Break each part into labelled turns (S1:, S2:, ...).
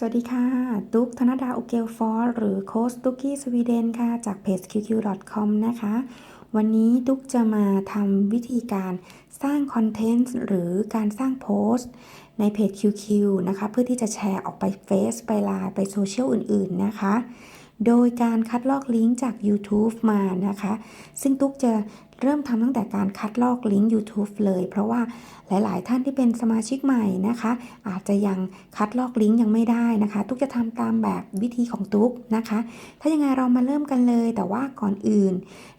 S1: สวัสดีค่ะ ตุ๊กธนดาอุเกลฟอร์หรือโค้ชตุ๊กกี้สวีเดนค่ะ จากเพจ qq.com นะคะ วันนี้ตุ๊กจะมาทำวิธีการสร้างคอนเทนต์หรือการสร้างโพสต์ในเพจ QQ นะคะ เพื่อที่จะแชร์ออกไปเฟซไปไลน์ไปโซเชียลอื่นๆนะคะ โดยการคัดลอกลิงก์จาก YouTube มานะคะ ซึ่งตุ๊กจะเริ่มทำตั้งแต่การคัดลอกลิงก์ YouTube เลย เพราะว่าหลายๆ ท่านที่เป็นสมาชิกใหม่นะคะ อาจจะยังคัดลอกลิงก์ยังไม่ได้นะคะ ตุ๊กจะทำตามแบบวิธีของตุ๊กนะคะ ถ้ายังไงเรามาเริ่มกันเลย แต่ว่าก่อนอื่น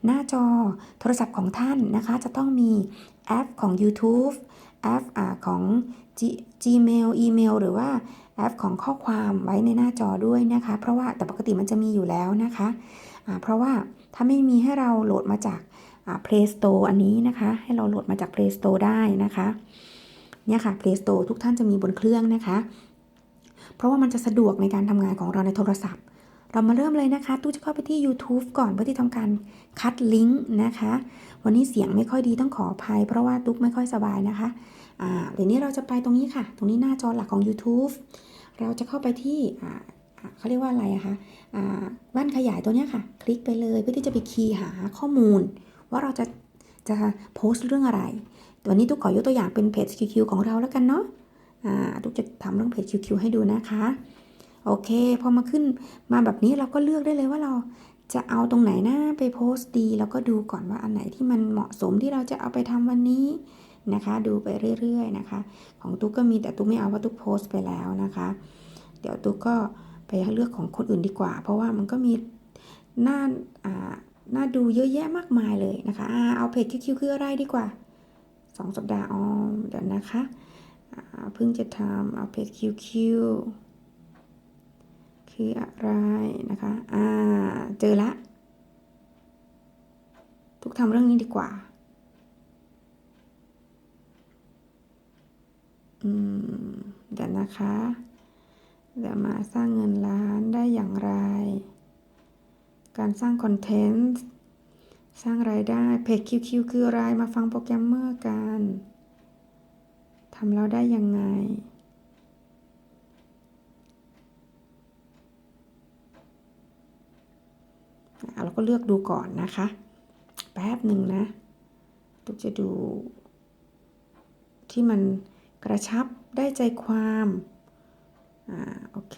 S1: หน้าจอโทรศัพท์ของท่านนะคะ จะต้องมีแอปของ YouTube แอปอของ G- Gmail อีเมลหรือว่า แอปของข้อความไว้ในหน้าจอด้วยนะคะ เพราะว่าแต่ปกติมันจะมีอยู่แล้วนะคะะเพราะว่าถ้าไม่มีให้เราโหลดมาจาก Play Store อันนี้นะคะ ให้เราโหลดมาจาก Play Store ได้นะคะเนี่ยค่ะ Play Store ทุกท่านจะมีบนเครื่องนะคะ เพราะว่ามันจะสะดวกในการทำงานของเราในโทรศัพท์ เรามาเริ่มเลยนะคะ ตู้จะเข้าไปที่ YouTube ก่อนเพื่อที่ทำการคัดลิงก์นะคะ วันนี้เสียงไม่ค่อยดีต้องขออภัย เพราะว่าตุ๊กไม่ค่อยสบายนะคะอ่าเดี๋ยวนี้เราจะไปตรงนี้ค่ะ ตรงนี้หน้าจอหลักของ YouTube เราจะเข้าไปที่อ่าเขาเรียกว่าอะไรอะคะอ่าบ้านขยายตัวเนี้ยค่ะ คลิกไปเลยเพื่อที่จะไปคีย์หาข้อมูล ว่าเราจะจะโพสต์เรื่องอะไรวันนี้ตุ๊กขอยกตัวอย่างเป็นเพจ QQ ของเราแล้วกันเนาะอ่าตุ๊กจะทำเรื่องเพจ QQ ให้ดูนะคะ โอเค พอมาขึ้นมาแบบนี้เราก็เลือกได้เลยว่าเราจะเอาตรงไหนน้าไปโพสต์ดี แล้วก็ดูก่อนว่าอันไหนที่มันเหมาะสมที่เราจะเอาไปทำวันนี้นะคะ ดูไปเรื่อยๆนะคะ ของตุ๊กก็มีแต่ตุ๊กไม่เอาว่าตุ๊กโพสต์ไปแล้วนะคะ เดี๋ยวตุ๊กก็ไปเลือกของคนอื่นดีกว่า เพราะว่ามันก็มีหน้าอ่าหน้าดูเยอะแยะมากมายเลยนะคะอ่าเอาเพจคิวคิวคืออะไรดีกว่าสองสัปดาห์อ๋อเดี๋ยวนะคะเพิ่งจะทำเอาเพจคิว คืออะไรนะคะ อ่า เจอละ ทุกทำเรื่องนี้ดีกว่า อืม เดี๋ยวนะคะเดี๋ยวมาสร้างเงินล้านได้อย่างไร การสร้างคอนเทนต์ สร้างรายได้ เพจ QQ คืออะไร มาฟังโปรแกรมเมอร์กัน ทำแล้วได้ยังไง อะ เราก็เลือกดูก่อนนะคะ แป๊บหนึ่งนะตุ๊กจะดู ที่มันกระชับได้ใจความ อ่า โอเค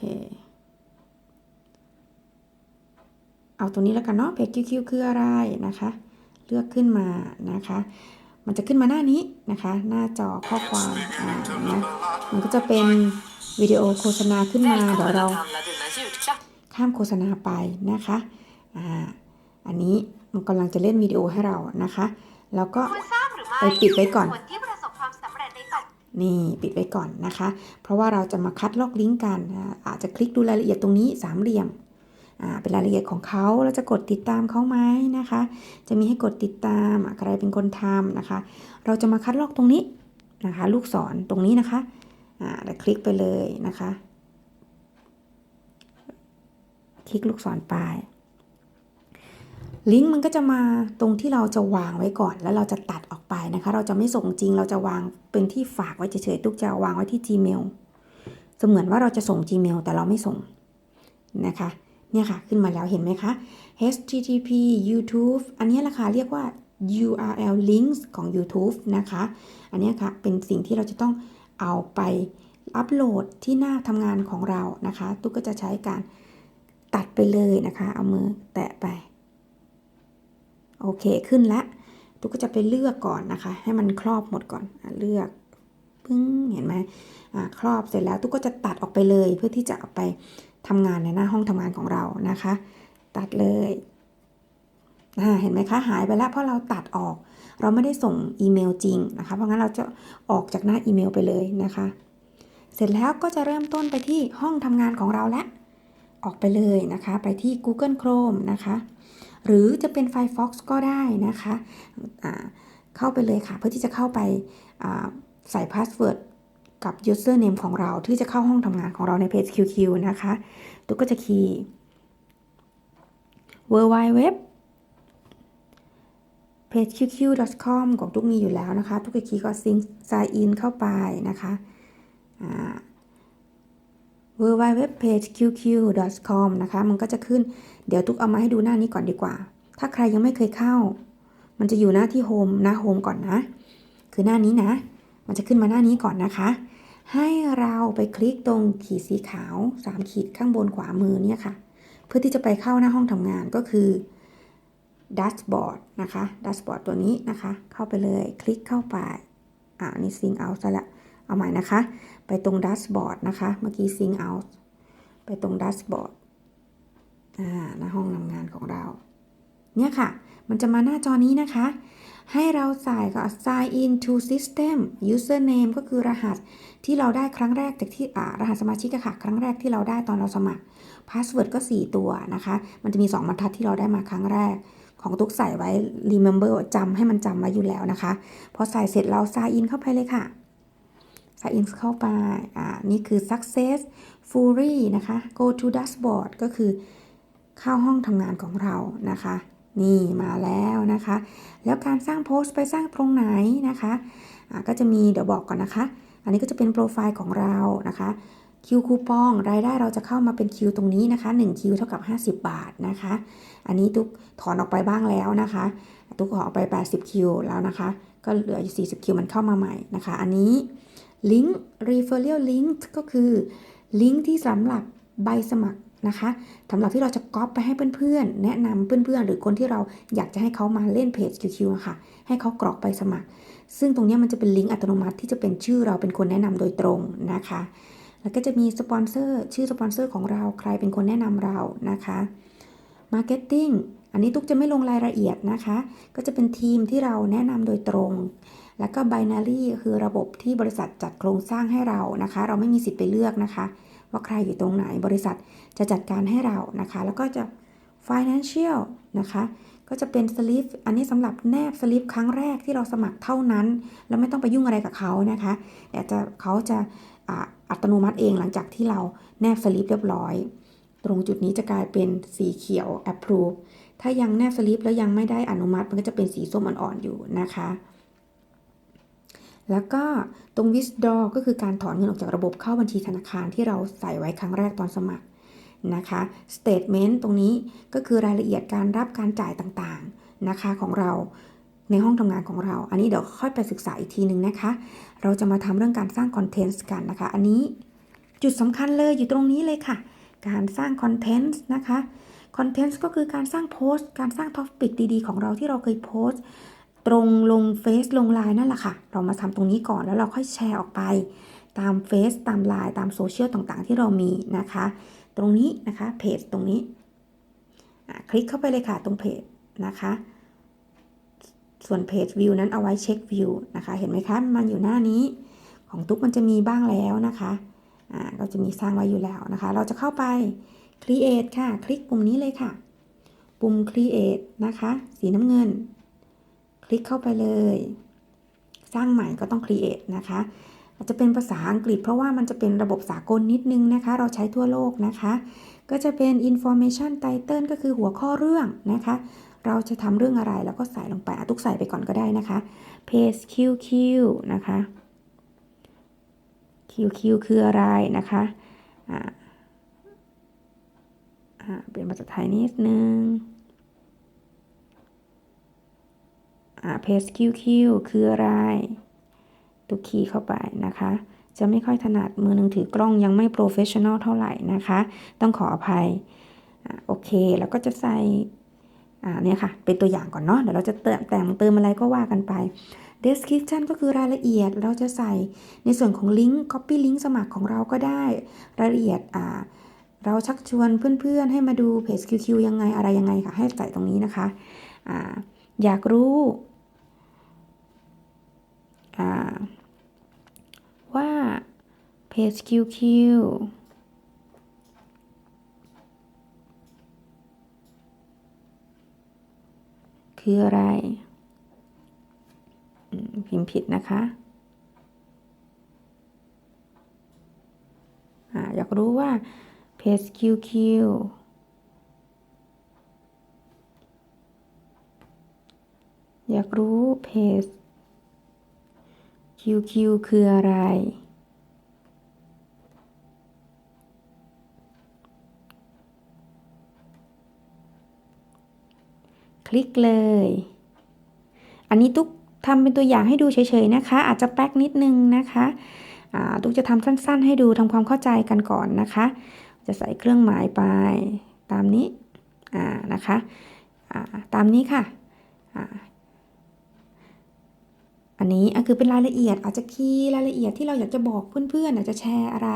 S1: เอาตัวนี้แล้วกันเนาะเพจ QQ คืออะไรนะคะ เลือกขึ้นมานะคะ มันจะขึ้นมาหน้านี้นะคะ หน้าจอข้อความอ่านะมันก็จะเป็นวิดีโอโฆษณาขึ้นมาเดี๋ยวเราข้ามโฆษณาไปนะคะ อ่าอันนี้มันกำลังจะเล่นวิดีโอให้เรานะคะ แล้วก็
S2: คุณทราบหรือไม่
S1: ไปปิดไว้ก่อน
S2: คนที่ประสบความสำเร็จในปัจ
S1: นี่ปิดไว้ก่อนนะคะ เพราะว่าเราจะมาคัดลอกลิงก์กันอ่าอาจจะคลิกดูรายละเอียดตรงนี้สามเหลี่ยมอ่าเป็นรายละเอียดของเขาเราจะกดติดตามเขาไหมนะคะ จะมีให้กดติดตามอะใครเป็นคนทำนะคะ เราจะมาคัดลอกตรงนี้นะคะ ลูกศรตรงนี้นะคะอ่าแล้วคลิกไปเลยนะคะ คลิกลูกศรไป ลิงก์มันก็จะมาตรงที่เราจะวางไว้ก่อน แล้วเราจะตัดออกไปนะคะ เราจะไม่ส่งจริงเราจะวางเป็นที่ฝากไว้เฉยๆตุ๊กจะวางไว้ที่ Gmail เสมือนว่าเราจะส่ง Gmail แต่เราไม่ส่งนะคะเนี่ยค่ะขึ้นมาแล้วเห็นไหมคะ http youtube อันนี้แหละคะเรียกว่า URL links ของ YouTube นะคะ อันนี้ค่ะเป็นสิ่งที่เราจะต้องเอาไปอัปโหลดที่หน้าทำงานของเรานะคะ ตุ๊กก็จะใช้การตัดไปเลยนะคะ เอามือแตะไป โอเคขึ้นแล้วตุ๊กก็จะไปเลือกก่อนนะคะ ให้มันครอบหมดก่อนอเลือกปึ้งเห็นไหมอ่าครอบเสร็จแล้วตุ๊กก็จะตัดออกไปเลย เพื่อที่จะเอาไปทำงานในหน้าห้องทำงานของเรานะคะ ตัดเลยอ่าเห็นไหมคะหายไปแล้วเพราะเราตัดออก เราไม่ได้ส่งอีเมลจริงนะคะ เพราะงั้นเราจะออกจากหน้าอีเมลไปเลยนะคะ เสร็จแล้วก็จะเริ่มต้นไปที่ห้องทำงานของเราแล้วออกไปเลยนะคะ ไปที่ Google Chrome นะคะ หรือจะเป็น Firefox ก็ได้นะคะเข้าไปเลยค่ะ เพื่อที่จะเข้าไปใส่พาสเวิร์ดกับ username ของเราที่จะเข้าห้องทำงานของเราในเพจ QQ นะคะตุ๊กก็จะคีย์ w w w page qq.com ของตุ๊กมีอยู่แล้วนะคะทุกคีย์ก็ซิง sign in เข้าไปนะคะอ่า w w w p a g e qq.com นะคะ มันก็จะขึ้น เดี๋ยวตุ๊กเอามาให้ดูหน้านี้ก่อนดีกว่า ถ้าใครยังไม่เคยเข้า มันจะอยู่หน้าที่โฮมหน้าโฮมก่อนนะ คือหน้านี้นะ มันจะขึ้นมาหน้านี้ก่อนนะคะ ให้เราไปคลิกตรงขีดสีขาว 3 ขีดข้างบนขวามือเนี่ยค่ะ เพื่อที่จะไปเข้าหน้าห้องทำงานก็คือดัชบอร์ดนะคะดัชบอร์ดตัวนี้นะคะ เข้าไปเลย คลิกเข้าไป อ่านนี่ซิงเอาซะละ เอาใหม่นะคะ ไปตรงดัชบอร์ดนะคะ เมื่อกี้ซิงเอาไปตรงดัชบอร์ดหน้าห้องทำงานของเรา เนี่ยค่ะ มันจะมาหน้าจอนี้นะคะ ให้เราใส่ก็ sign in to system username ก็คือรหัสที่เราได้ครั้งแรกจากที่รหัสสมาชิกอะค่ะ ครั้งแรกที่เราได้ตอนเราสมัคร password ก็ 4 ตัวนะคะ มันจะมี 2บรรทัดที่เราได้มาครั้งแรกของตุ๊กใส่ไว้ remember จำให้มันจำไว้อยู่แล้วนะคะ พอใส่เสร็จเรา sign in เข้าไปเลยค่ะ sign in เข้าไป อ่า นี่คือ success fully นะคะ go to dashboard ก็คือเข้าห้องทำงานของเรานะคะ นี่มาแล้วนะคะ แล้วการสร้างโพสต์ไปสร้างตรงไหนนะคะอ่าก็จะมีเดี๋ยวบอกก่อนนะคะ อันนี้ก็จะเป็นโปรไฟล์ของเรานะคะ คิวคูปอง รายได้เราจะเข้ามาเป็นคิวตรงนี้นะคะ1คิวเท่ากับ 50 บาทนะคะ อันนี้ตุกถอนออกไปบ้างแล้วนะคะ ตุกถอนออกไป 80คิวแล้วนะคะ ก็เหลืออยู่40คิวมันเข้ามาใหม่นะคะ อันนี้ ลิงก์ referral link ก็คือลิงก์ที่สำหรับใบสมัครนะคะสำหรับที่เราจะก๊อปไปให้เพื่อนๆ แนะนำเพื่อนๆ หรือคนที่เราอยากจะให้เขามาเล่นเพจ QQ อะค่ะ ให้เขากรอกใบสมัคร ซึ่งตรงนี้มันจะเป็นลิงก์อัตโนมัติที่จะเป็นชื่อเราเป็นคนแนะนำโดยตรงนะคะ แล้วก็จะมีสปอนเซอร์ชื่อสปอนเซอร์ของเราใครเป็นคนแนะนำเรานะคะ Marketing อันนี้ตุ๊กจะไม่ลงรายละเอียดนะคะ ก็จะเป็นทีมที่เราแนะนำโดยตรง แล้วก็ Binary คือระบบที่บริษัทจัดโครงสร้างให้เรานะคะ เราไม่มีสิทธิ์ไปเลือกนะคะ ว่าใครอยู่ตรงไหนบริษัทจะจัดการให้เรานะคะ แล้วก็จะ Financial นะคะ ก็จะเป็นสลิปอันนี้สำหรับแนบสลิปครั้งแรกที่เราสมัครเท่านั้น แล้วไม่ต้องไปยุ่งอะไรกับเขานะคะแต่จะเขาจะอ,อัตโนมัติเองหลังจากที่เราแนบสลิปเรียบร้อย ตรงจุดนี้จะกลายเป็นสีเขียว approve ถ้ายังแนบสลิปแล้วยังไม่ได้อนุมัติมันก็จะเป็นสีส้มอ่อนๆอยู่นะคะ แล้วก็ตรง withdraw ก็คือการถอนเงินออกจากระบบเข้าบัญชีธนาคารที่เราใส่ไว้ครั้งแรกตอนสมัครนะคะ statement ตรงนี้ก็คือรายละเอียดการรับการจ่ายต่างๆนะคะของเราในห้องทำงานของเรา อันนี้เดี๋ยวค่อยไปศึกษาอีกทีหนึ่งนะคะ เราจะมาทำเรื่องการสร้างคอนเทนต์กันนะคะ อันนี้จุดสำคัญเลยอยู่ตรงนี้เลยค่ะ การสร้างคอนเทนต์นะคะคอนเทนต์ก็คือการสร้างโพสต์ การสร้างท็อปิกดีๆ ของเราที่เราเคยโพสต์ ตรงลงเฟซลงไลน์นั่นแหละค่ะ เรามาทำตรงนี้ก่อนแล้วเราค่อยแชร์ออกไปตามเฟซตามไลน์ตามโซเชียลต่างๆ ที่เรามีนะคะ ตรงนี้นะคะเพจตรงนี้อะคลิกเข้าไปเลยค่ะตรงเพจนะคะ ส่วนเพจวิวนั้นเอาไว้เช็ควิวนะคะ เห็นไหมคะมันอยู่หน้านี้ของตุ๊กมันจะมีบ้างแล้วนะคะอ่าเราจะมีสร้างไว้อยู่แล้วนะคะ เราจะเข้าไป create ค่ะ คลิกปุ่มนี้เลยค่ะ ปุ่ม create นะคะ สีน้ำเงิน ลิกเข้าไปเลย สร้างใหม่ก็ต้อง create นะคะอาจจะเป็นภาษาอังกฤษ เพราะว่ามันจะเป็นระบบสากลนิดนึงนะคะ เราใช้ทั่วโลกนะคะ ก็จะเป็น information title ก็คือหัวข้อเรื่องนะคะ เราจะทำเรื่องอะไรแล้วก็ใส่ลงไปทุกใส่ไปก่อนก็ได้นะคะ page QQ นะคะ QQ คืออะไรนะคะอ่าอ่าเป็นภาษาไทยนิดนึง อ่า page QQ คืออะไรตุกคีย์เข้าไปนะคะ จะไม่ค่อยถนัดมือหนึ่งถือกล้องยังไม่โปรเฟชชั่นอลเท่าไหร่นะคะ ต้องขออภัยอ่าโอเค แล้วก็จะใส่อ่าเนี่ยค่ะ เป็นตัวอย่างก่อนเนาะเดี๋ยวเราจะเติมแต่งเติมอะไรก็ว่ากันไป description ก็คือรายละเอียดเราจะใส่ในส่วนของลิงก์ copy ลิงก์สมัครของเราก็ได้ รายละเอียดอ่าเราชักชวนเพื่อนๆ ให้มาดูเพจ QQ ยังไงอะไรยังไงค่ะ ให้ใส่ตรงนี้นะคะอ่าอยากรู้ อ่า ว่า เพจ QQ คืออะไรพิมพ์ผิดนะคะอ่าอยากรู้ว่าเพจ QQ อยากรู้เพจ QQ คืออะไร ลิกเลย อันนี้ตุ๊กทำเป็นตัวอย่างให้ดูเฉยๆนะคะ อาจจะแป๊กนิดนึงนะคะตุ๊กจะทำสั้น ๆ ให้ดูทำความเข้าใจกันก่อนนะคะ จะใส่เครื่องหมายไปตามนี้นะคะตามนี้ค่ะอันนี้คือเป็นรายละเอียดอาจจะคีย์รายละเอียดที่เราอยากจะบอกเพื่อนๆอากจะแชร์อะไร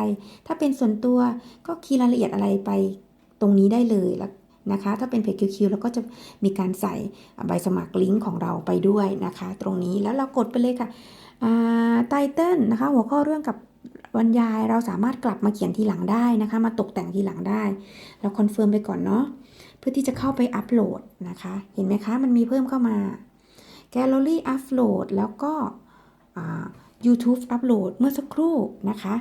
S1: ถ้าเป็นส่วนตัวก็คีย์รายละเอียดอะไรไปตรงนี้ได้เลยแล้ว นะคะ ถ้าเป็นเพจ QQ เราก็จะมีการใส่ใบสมัครลิงก์ของเราไปด้วยนะคะ ตรงนี้แล้วเรากดไปเลยค่ะไตเติลนะคะ หัวข้อเรื่องกับบรรยายเราสามารถกลับมาเขียนทีหลังได้นะคะ มาตกแต่งทีหลังได้ เราคอนเฟิร์มไปก่อนเนาะเพื่อที่จะเข้าไปอัปโหลดนะคะ เห็นไหมคะ มันมีเพิ่มเข้ามา Gallery Upload แล้วก็อ่า YouTube อัปโหลดเมื่อสักครู่นะคะ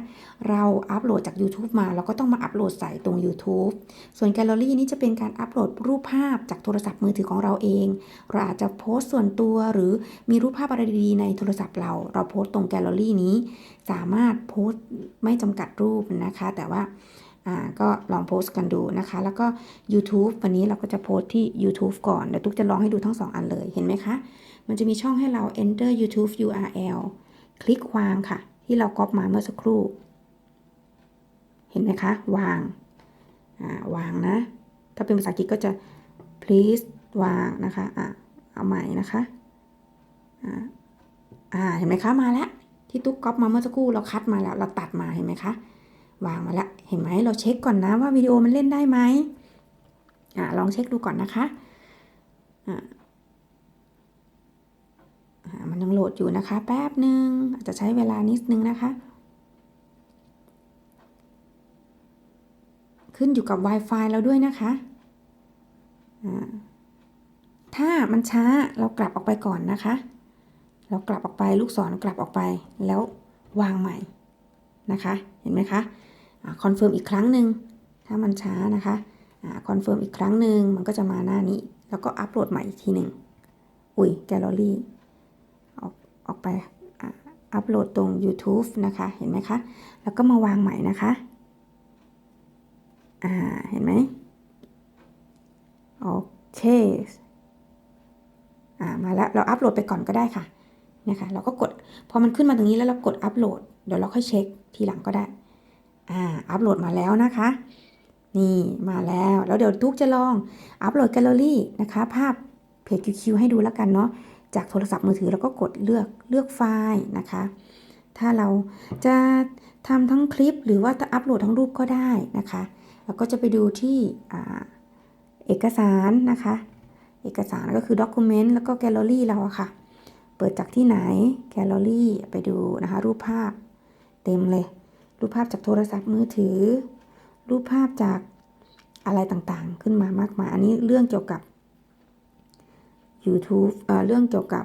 S1: เราอัปโหลดจาก YouTube มาเราก็ต้องมาอัปโหลดใส่ตรง YouTube ส่วน Gallery นี้จะเป็นการอัปโหลดรูปภาพจากโทรศัพท์มือถือของเราเอง เราอาจจะโพสต์ส่วนตัวหรือมีรูปภาพอะไรดีๆในโทรศัพท์เรา เราโพสต์ตรง Gallery นี้ สามารถโพสต์ไม่จำกัดรูปนะคะ แต่ว่าอ่าก็ลองโพสต์กันดูนะคะ แล้วก็ YouTube วันนี้เราก็จะโพสต์ที่ YouTube ก่อน เดี๋ยวตุ๊กจะลองให้ดูทั้งสองอันเลย เห็นไหมคะ มันจะมีช่องให้เรา enter YouTube URL คลิกวางค่ะ ที่เราก๊อปมาเมื่อสักครู่ เห็นไหมคะ วางาวางนะ ถ้าเป็นภาษาอังกฤษก็จะ please วางนะคะอะเอาใหม่นะคะอ่าเห็นไหมคะมาแล้วที่ตุ๊กก๊อปมาเมื่อสักครู่เราคัดมาแล้ว เราตัดมาเห็นไหมคะวางมาแล้วเห็นไหมเราเช็คก่อนนะว่าวิดีโอมันเล่นได้ไหมอ่าลองเช็คดูก่อนนะคะอ่า มันยังโหลดอยู่นะคะ แป๊บหนึ่งอาจจะใช้เวลานิดนึงนะคะ ขึ้นอยู่กับ Wi-Fi เราด้วยนะคะ ถ้ามันช้าเรากลับออกไปก่อนนะคะ เรากลับออกไปลูกศรกลับออกไปแล้ววางใหม่นะคะ เห็นไหมคะคอนเฟิร์มอีกครั้งหนึ่งถ้ามันช้านะคะคอนเฟิร์มอีกครั้งหนึ่งมันก็จะมาหน้านี้ แล้วก็อัปโหลดใหม่อีกทีหนึ่ง อุ้ยแกลเลอรี่ ออกไปอัปโหลดตรง YouTube นะคะ เห็นไหมคะ แล้วก็มาวางใหม่นะคะอ่าเห็นไหมโอเคอ่ามาแล้วเราอัปโหลดไปก่อนก็ได้ค่ะนะคะเราก็กดพอมันขึ้นมาตรงนี้แล้วเรากดอัปโหลดเดี๋ยวเราค่อยเช็คทีหลังก็ได้อ่าอัปโหลดมาแล้วนะคะ นี่มาแล้วแล้วเดี๋ยวทุกจะลองอัปโหลดแกลเลอรี่นะคะ ภาพเพจ QQ ให้ดูแล้วกันเนาะ จากโทรศัพท์มือถือเราก็กดเลือกเลือกไฟล์นะคะ ถ้าเราจะทำทั้งคลิปหรือว่าจะอัปโหลดทั้งรูปก็ได้นะคะแล้วก็จะไปดูที่เอกสารนะคะ เอกสารก็คือ Document แล้วก็แกลเลอรี่เราอะค่ะ เปิดจากที่ไหนแกลเลอรี่ไปดูนะคะรูปภาพเต็มเลย รูปภาพจากโทรศัพท์มือถือ รูปภาพจากอะไรต่างๆ ขึ้นมามากมาย อันนี้เรื่องเกี่ยวกับ YouTube เรื่องเกี่ยวกับ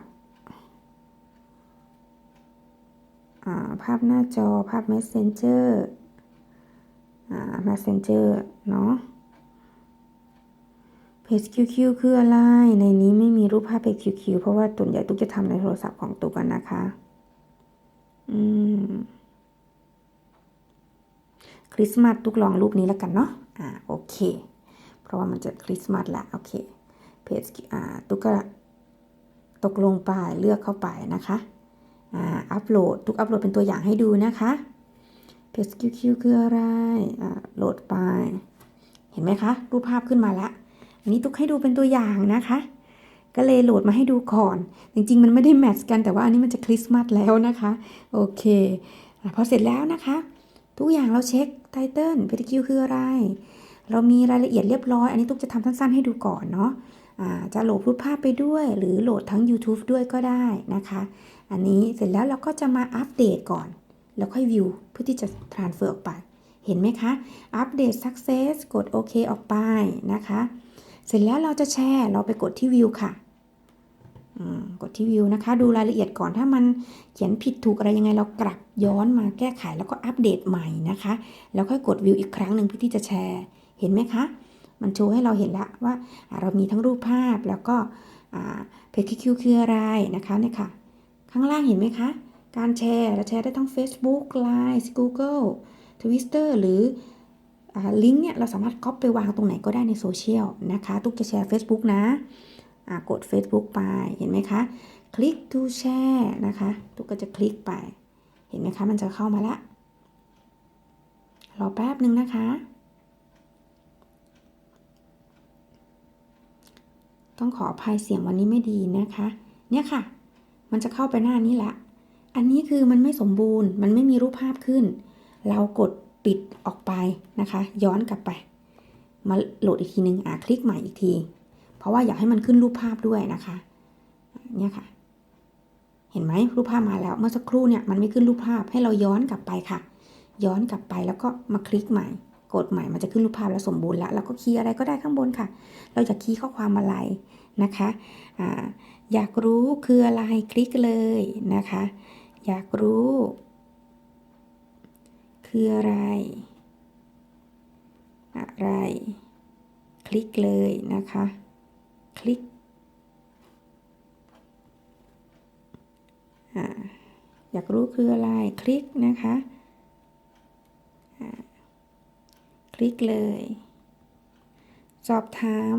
S1: าภาพหน้าจอภาพ Messenger Messenger เนาะเพจ QQ คืออะไร ในนี้ไม่มีรูปภาพเพจ QQ เพราะว่าตุนใหญ่ตุ๊กจะทำในโทรศัพท์ของตุ๊กันนะคะ อืมคริสต์มาสตุ๊กลองรูปนี้แล้วกันเนาะ อ่า โอเค เพราะว่ามันจะคริสต์มาสละ โอเค เพจตุ๊กตกลงไปเลือกเข้าไปนะคะอ่าอัปโหลดตุ๊กอัปโหลดเป็นตัวอย่างให้ดูนะคะเพจ QQ คืออะไรอ่าโหลดไป เห็นไหมคะ รูปภาพขึ้นมาละ อันนี้ตุ๊กให้ดูเป็นตัวอย่างนะคะ ก็เลยโหลดมาให้ดูก่อน จริงๆ มันไม่ได้แมทช์กันแต่ว่าอันนี้มันจะคริสต์มาสแล้วนะคะ โอเคพอเสร็จแล้วนะคะ ทุกอย่างเราเช็คไทเติลเพจคิวคืออะไร เรามีรายละเอียดเรียบร้อย อันนี้ตุ๊กจะทำสั้นๆให้ดูก่อนเนาะ จะโหลดรูปภาพไปด้วย หรือโหลดทั้ง YouTube ด้วยก็ได้นะคะ อันนี้เสร็จแล้วเราก็จะมาอัปเดตก่อน แล้วค่อยวิวเพื่อที่จะ transfer ออกไป เห็นไหมคะ อัปเดต success กดโอเคออกไปนะคะ เสร็จแล้วเราจะแชร์เราไปกดที่วิวค่ะกดที่วิวนะคะ ดูรายละเอียดก่อนถ้ามันเขียนผิดถูกอะไรยังไงเรากลับย้อนมาแก้ไขแล้วก็อัปเดตใหม่นะคะ แล้วค่อยกดวิวอีกครั้งหนึ่งเพื่อที่จะแชร์ เห็นไหมคะ มันโชว์ให้เราเห็นและว่าอ่าเรามีทั้งรูปภาพแล้วก็เพจคิวคืออะไรนะคะเนี่ยค่ะ ข้างล่างเห็นไหมคะ การแชร์เราแชร์ได้ทั้ง Facebook Line Google Twitter หรือลิงก์เนี่ยเราสามารถก๊อปไปวางตรงไหนก็ได้ในโซเชียลนะคะตุ๊กจะแชร์ Facebook นะกด Facebook ไปเห็นไหมคะ คลิก to share นะคะ ทุกก็จะคลิกไป เห็นไหมคะ มันจะเข้ามาละรอแป๊บหนึ่งนะคะ ต้องขออภัยเสียงวันนี้ไม่ดีนะคะ เนี่ยค่ะ มันจะเข้าไปหน้านี้ละ อันนี้คือมันไม่สมบูรณ์ มันไม่มีรูปภาพขึ้น เรากดปิดออกไปนะคะ ย้อนกลับไป มาโหลดอีกทีนึงอ่าคลิกใหม่อีกที เพราะว่าอยากให้มันขึ้นรูปภาพด้วยนะคะ เนี่ยค่ะ เห็นไหมรูปภาพมาแล้ว เมื่อสักครู่เนี่ยมันไม่ขึ้นรูปภาพให้เราย้อนกลับไปค่ะ ย้อนกลับไปแล้วก็มาคลิกใหม่ กดใหม่มันจะขึ้นรูปภาพแล้วสมบูรณ์แล้วแล้วก็คีย์อะไรก็ได้ข้างบนค่ะ เราจะคีย์ข้อความอะไรนะคะออยากรู้คืออะไรคลิกเลยนะคะ อยากรู้ คืออะไร อะไร คลิกเลยนะคะ คลิกอยากรู้คืออะไร คลิกนะคะ ลิกเลย สอบถาม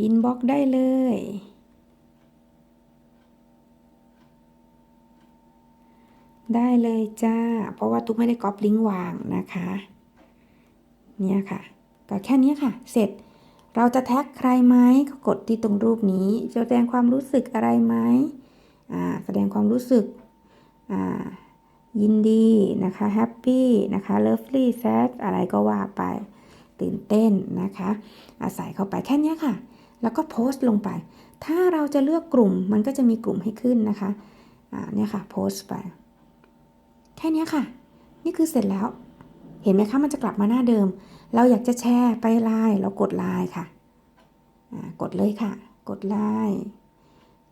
S1: อินบ็อกได้เลย ได้เลยจ้า เพราะว่าตุ๊กไม่ได้ก๊อปลิงก์วางนะคะ เนี่ยค่ะ ก็แค่นี้ค่ะ เสร็จ เราจะแท็กใครไหมก็กดที่ตรงรูปนี้ จะแสดงความรู้สึกอะไรไหมอ่า แสดงความรู้สึก อ่า ยินดีนะคะแฮปปี้นะคะเลิฟลี่แซดอะไรก็ว่าไปตื่นเต้นนะคะ อาศัยเข้าไปแค่นี้ค่ะ แล้วก็โพสต์ลงไป ถ้าเราจะเลือกกลุ่มมันก็จะมีกลุ่มให้ขึ้นนะคะอ่าเนี่ยค่ะโพสต์ไป แค่นี้ค่ะ นี่คือเสร็จแล้ว เห็นไหมคะมันจะกลับมาหน้าเดิม เราอยากจะแชร์ไปไลน์เรากดไลน์ค่ะอ่ากดเลยค่ะ กดไลน์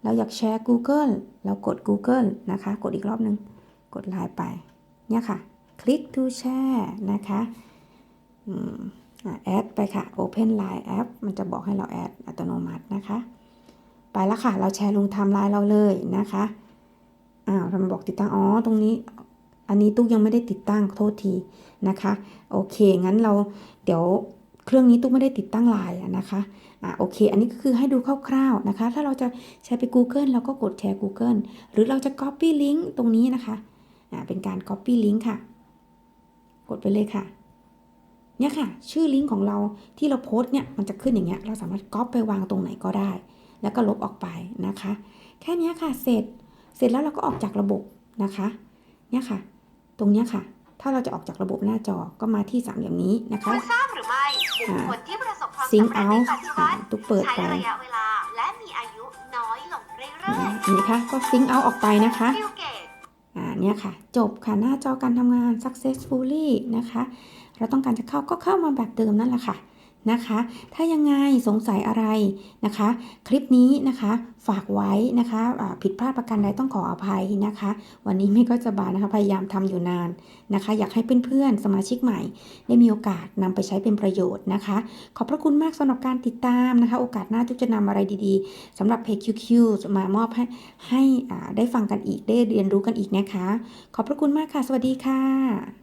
S1: เราอยากแชร์ Google เรากด Google นะคะ กดอีกรอบหนึ่ง กดไลน์ไปเนี่ยค่ะ คลิก to share นะคะอืมแอดไปค่ะ Open Line App มันจะบอกให้เราแอดอัตโนมัตินะคะ ไปแล้วค่ะ เราแชร์ลงไทม์ไลน์เราเลยนะคะ อ้าวทำไมบอกติดตั้ง อ๋อ ตรงนี้ อันนี้ตุ๊กยังไม่ได้ติดตั้ง โทษทีนะคะ โอเค งั้นเราเดี๋ยวเครื่องนี้ตุ๊กไม่ได้ติดตั้งไลน์นะคะ อ่าโอเค อันนี้ก็คือให้ดูคร่าวๆนะคะ ถ้าเราจะแชร์ไป Google เราก็กดแชร์ Google หรือเราจะ Copy Link ตรงนี้นะคะ เป็นการ Copy Link ค่ะ กดไปเลยค่ะ เนี่ยค่ะ ชื่อลิงก์ของเราที่เราโพสต์เนี่ย มันจะขึ้นอย่างเงี้ย เราสามารถก๊อปไปวางตรงไหนก็ได้ แล้วก็ลบออกไปนะคะ แค่เนี้ยค่ะ เสร็จ เสร็จแล้วเราก็ออกจากระบบนะคะ เนี่ยค่ะ ตรงเนี้ยค่ะ ถ้าเราจะออกจากระบบหน้าจอ ก็มาที่สามเหลี่ยมนี้นะคะ
S2: คุณทราบหรือไม่บุคคลที่ประสบความ
S1: ซิง
S2: สำเร็จ
S1: เอา
S2: ในปัจจุบัน
S1: ตุ๊กเปิด
S2: ใช้
S1: ไป
S2: ระยะเวลาและมีอายุน้อยลงเรื่
S1: อ่า
S2: อย
S1: เห็นไหมคะก็ซิงเอาออกไปนะคะ
S2: ๆบิลเกต
S1: อ่าเนี่ยค่ะ จบค่ะหน้าจอการทำงาน successfully นะคะ เราต้องการจะเข้าก็เข้ามาแบบเดิมนั่นแหละค่ะ นะคะ ถ้ายังไงสงสัยอะไรนะคะ คลิปนี้นะคะฝากไว้นะคะอ่าผิดพลาดประการใดต้องขออภัยนะคะ วันนี้ไม่ก็จะบานะคะพยายามทำอยู่นานนะคะ อยากให้เพื่อนๆสมาชิกใหม่ ได้มีโอกาสนำไปใช้เป็นประโยชน์นะคะ ขอบพระคุณมากสำหรับการติดตามนะคะ โอกาสหน้าทุกจะนำอะไรดีๆสำหรับเพจ QQ มามอบให้ให้ได้ฟังกันอีกได้เรียนรู้กันอีกนะคะ ขอบพระคุณมากค่ะ สวัสดีค่ะ